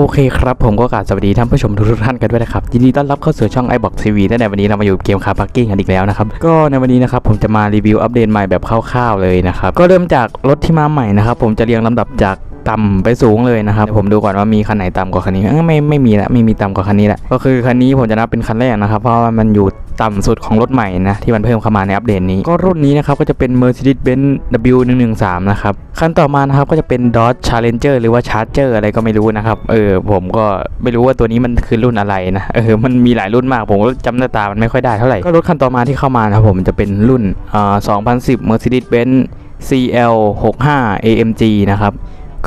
โอเคครับผมก็กราบสวัสดีท่านผู้ชมทุกๆท่านกันด้วยนะครับยินดีต้อนรับเข้าสู่ช่อง iBox TV และในวันนี้เรามาอยู่เกมคาร์พักกิ้งกันอีกแล้วนะครับก็ในวันนี้นะครับผมจะมารีวิวอัปเดตใหม่แบบคร่าวๆเลยนะครับก็เริ่มจากรถที่มาใหม่นะครับผมจะเรียงลำดับจาก ต่ำไปสูงเลยนะครับเดี๋ยวผมดูก่อนว่ามีคันไหนต่ำกว่าคันนี้เอ้ยไม่ไม่มีละไม่มีต่ำกว่าคันนี้ละก็คือคันนี้ผมจะนับเป็นคันแรกนะครับ เพราะว่ามันอยู่ต่ำสุดของรถใหม่นะที่มันเพิ่มเข้ามาในอัปเดตนี้ก็รุ่นนี้นะครับก็จะเป็น Mercedes-Benz W113 นะครับคันต่อมานะครับก็จะเป็น Dodge Challenger หรือว่า Charger อะไรก็ไม่รู้นะครับเออผมก็ไม่รู้ว่าตัวนี้มันคือรุ่นอะไรนะเออมันมีหลายรุ่นมากผมก็จำหน้าตามันไม่ค่อยได้เท่าไหร่ก็รถคันต่อมาที่เข้ามานะครับผมจะเป็นรุ่นอ่า2010 Mercedes-Benz CL65 AMG นะครับ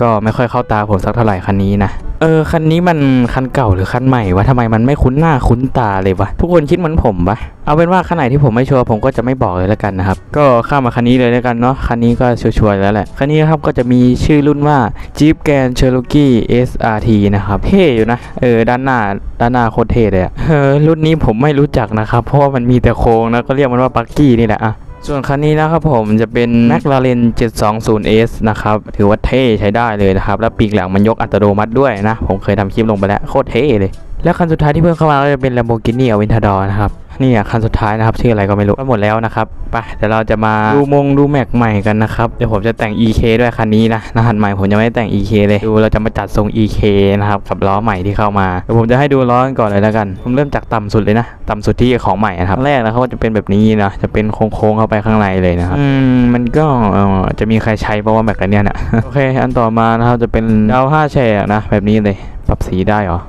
ก็ไม่ค่อยเข้าตาผมสักเท่าไหร่คันนี้นะ เออคันนี้มันคันเก่าหรือคันใหม่วะทำไมมันไม่คุ้นหน้าคุ้นตาเลยวะทุกคนคิดเหมือนผมปะเอาเป็นว่าคันไหนที่ผมไม่ชัวร์ผมก็จะไม่บอกเลยแล้วกันนะครับก็ข้ามมาคันนี้เลยแล้วกันเนาะคันนี้ก็ชัวร์ๆแล้วแหละคันนี้ครับก็จะมีชื่อรุ่นว่า Jeep Grand Cherokee SRT นะครับเท่อยู่นะเออด้านหน้าด้านหน้าโคตรเท่เลยอะเออรุ่นนี้ผมไม่รู้จักนะครับเพราะว่ามันมีแต่โค้งนะก็เรียกมันว่าปักกี้นี่แหละอะ ส่วนคันนี้นะครับผมจะเป็น McLaren 720S นะครับ ถือว่าเท่ใช้ได้เลยนะครับ แล้วปีกหลังมันยกอัตโนมัติด้วยนะ ผมเคยทำคลิปลงไปแล้ว โคตรเท่เลย แล้วคันสุดท้ายที่เพิ่มเข้ามาก็จะเป็น Lamborghini Aventador นะครับนี่อะคันสุดท้ายนะครับชื่ออะไรก็ไม่รู้ก็หมดแล้วนะครับไปเดี๋ยวเราจะมาดูมงดูแม็กใหม่กันนะครับเดี๋ยวผมจะแต่ง EK ด้วยคันนี้นะรหัสใหม่ผมยังไม่ได้แต่ง EK เลยดูเราจะมาจัดทรง EK นะครับกับล้อใหม่ที่เข้ามาเดี๋ยวผมจะให้ดูล้อกันก่อนเลยแล้วกัน ผมเริ่มจากต่ำสุดเลยนะต่ำสุดที่ของใหม่นะครับแรกนะครับก็จะเป็นแบบนี้นะจะเป็นโค้งๆเข้าไปข้างในเลยนะครับอืมมันก็เอ่อจะมีใครใช้เพราะว่าแม็กอันเนี้ยนะโอเคอันต่อมานะครับจะเป็นดาวห้าแฉกนะแบบนี้เลยปรับสีได้เหรอ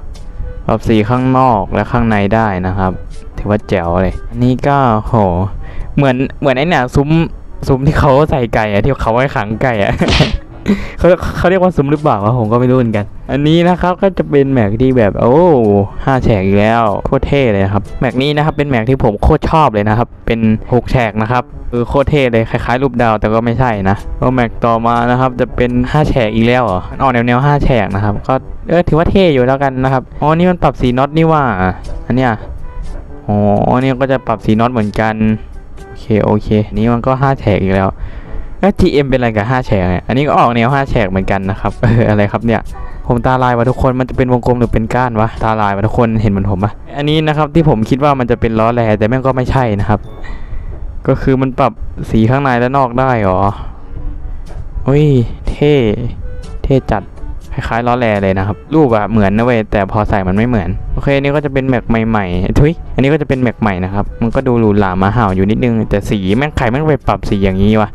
ปรับสีข้างนอกและข้างในได้นะครับ ถือว่าแจ๋วเลยอันนี้ก็โห เหมือนเหมือนไอ้เนี่ยซุ้มซุ้มที่เขาใส่ไก่อะที่เขาไว้ขังไก่อะ เขาเขาเรียกว่าซุ้มหรือเปล่าวะผมก็ไม่รู้เหมือนกัน อันนี้นะครับก็จะเป็นแม็กที่แบบโอ้ห้าแฉกอีกแล้วโคตรเท่เลยครับแม็กนี้นะครับเป็นแม็กที่ผมโคตรชอบเลยนะครับ เป็นหกแฉกนะครับเออโคตรเท่เลยคล้ายๆรูปดาวแต่ก็ไม่ใช่นะแล้วแม็กต่อมานะครับจะเป็นห้าแฉกอีกแล้วเหรอออกแนวแนวห้าแฉกนะครับก็เออถือว่าเท่อยู่แล้วกันนะครับอ๋อนี่มันปรับสีน็อตนี่ว่าอันเนี้ยอ๋ออันนี้ก็จะปรับสีน็อตเหมือนกันโอเคโอเค นี่มันก็ห้าแฉกอีกแล้ว แล้ว GM เป็นอะไรกับ5แฉกเนี่ยอันนี้ก็ออกแนว5แฉกเหมือนกันนะครับเอออะไรครับเนี่ยผมตาลายวะทุกคนมันจะเป็นวงกลมหรือเป็นก้านวะตาลายวะทุกคนเห็นเหมือนผมปะอันนี้นะครับที่ผมคิดว่ามันจะเป็นล้อแลแต่แม่งก็ไม่ใช่นะครับ ก็คือมันปรับสีข้างในและนอกได้เหรออุ้ยเท่เท่จัดคล้ายๆล้อแลเลยนะครับ รูปอะเหมือนนะเว้ยแต่พอใส่มันไม่เหมือน โอเคอันนี้ก็จะเป็นแม็กใหม่ๆทุยอันนี้ก็จะเป็นแม็กใหม่นะครับมันก็ดูหรูหรามาห่าวอยู่นิดนึงแต่สีแม่งใครแม่งไปปรับสีอย่างนี้วะ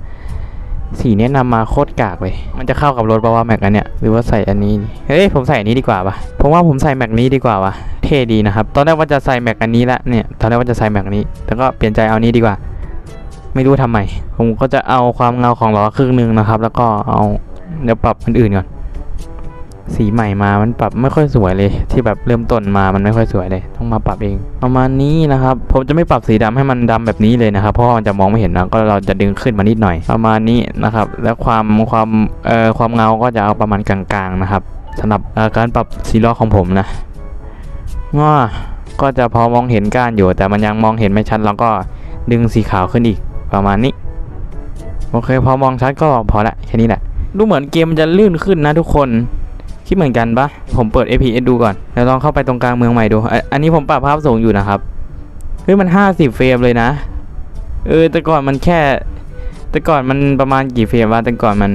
สีแนะนำมาโคตรกากเลย มันจะเข้ากับรถปะว่าแม็กอันเนี้ยหรือว่าใส่อันนี้ เฮ้ยผมใส่อันนี้ดีกว่าปะผมว่าผมใส่แม็กนี้ดีกว่าวะเท่ดีนะครับ ตอนแรกว่าจะใส่แม็กอันนี้ละเนี่ย ตอนแรกว่าจะใส่แม็กนี้ แต่ก็เปลี่ยนใจเอานี้ดีกว่า ไม่รู้ทำไม ผมก็จะเอาความเงาของล้อครึ่งหนึงนะครับ แล้วก็เอาเดี๋ยวปรับอันอื่นก่อน สีใหม่มามันปรับไม่ค่อยสวยเลย ที่แบบเริ่มต้นมามันไม่ค่อยสวยเลย ต้องมาปรับเองประมาณนี้นะครับผมจะไม่ปรับสีดำให้มันดำแบบนี้เลยนะครับเพราะมันจะมองไม่เห็นนะก็เราจะดึงขึ้นมานิดหน่อย ประมาณนี้นะครับ แล้วความความเอ่อความเงาก็จะเอาประมาณกลางๆนะครับสำหรับการปรับสีล้อของผมนะง้อก็จะพอมองเห็นก้านอยู่ แต่มันยังมองเห็นไม่ชัดเราก็ดึงสีขาวขึ้นอีกประมาณนี้โอเคพอมองชัดก็พอละแค่นี้แหละดูเหมือนเกมมันจะลื่นขึ้นนะทุกคน คิดเหมือนกันปะผมเปิด APS ดูก่อน แล้วลองเข้าไปตรงกลางเมืองใหม่ดู อันนี้ผมปรับภาพสูงอยู่นะครับ เฮ้ยมัน 50 เฟรมเลยนะ เออ แต่ก่อนมันแค่ แต่ก่อนมันประมาณกี่เฟรมวะ แต่ก่อนมัน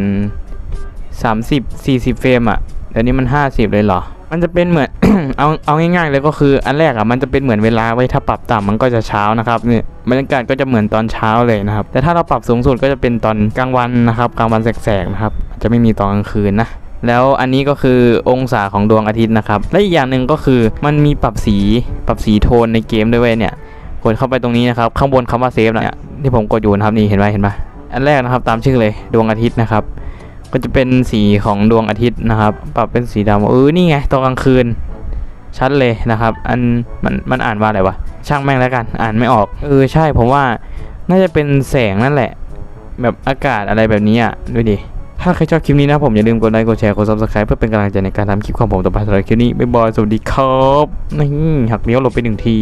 30 40 เฟรมอะเดี๋ยวนี้มัน 50 เลยเหรอ มันจะเป็นเหมือน เอา เอาง่ายๆเลยก็คือ อันแรกอะมันจะเป็นเหมือนเวลาไว้ ถ้าปรับต่ำมันก็จะเช้านะครับเนี่ยบรรยากาศก็จะเหมือนตอนเช้าเลยนะครับ แต่ถ้าเราปรับสูงสุดก็จะเป็นตอนกลางวันนะครับ กลางวันแสกๆนะครับ จะไม่มีตอนกลางคืนนะ แล้วอันนี้ก็คือองศาของดวงอาทิตย์นะครับ และอีกอย่างหนึ่งก็คือมันมีปรับสีปรับสีโทนในเกมด้วยเวยเนี่ยกดเข้าไปตรงนี้นะครับ ข้างบนคำว่าเซฟเนี่ยที่ผมกดอยู่นะครับนี่เห็นไหมเห็นไหมอันแรกนะครับตามชื่อเลยดวงอาทิตย์นะครับ ก็จะเป็นสีของดวงอาทิตย์นะครับ ปรับเป็นสีดำเออนี่ไงตอนกลางคืนชัดเลยนะครับ อันมันมันอ่านว่าอะไรวะช่างแม่งแล้วกัน อ่านไม่ออกเออใช่ผมว่าน่าจะเป็นแสงนั่นแหละ แบบอากาศอะไรแบบนี้อะดูดิ ถ้าใครชอบคลิปนี้นะผมอย่าลืมกดไลค์กดแชร์กด subscribe เพื่อเป็นกำลังใจในการทำคลิปของผมต่อไปสำหรับคลิปนี้บ๊ายบายสวัสดีครับนี่หักเลี้ยวหลบไปหนึ่งที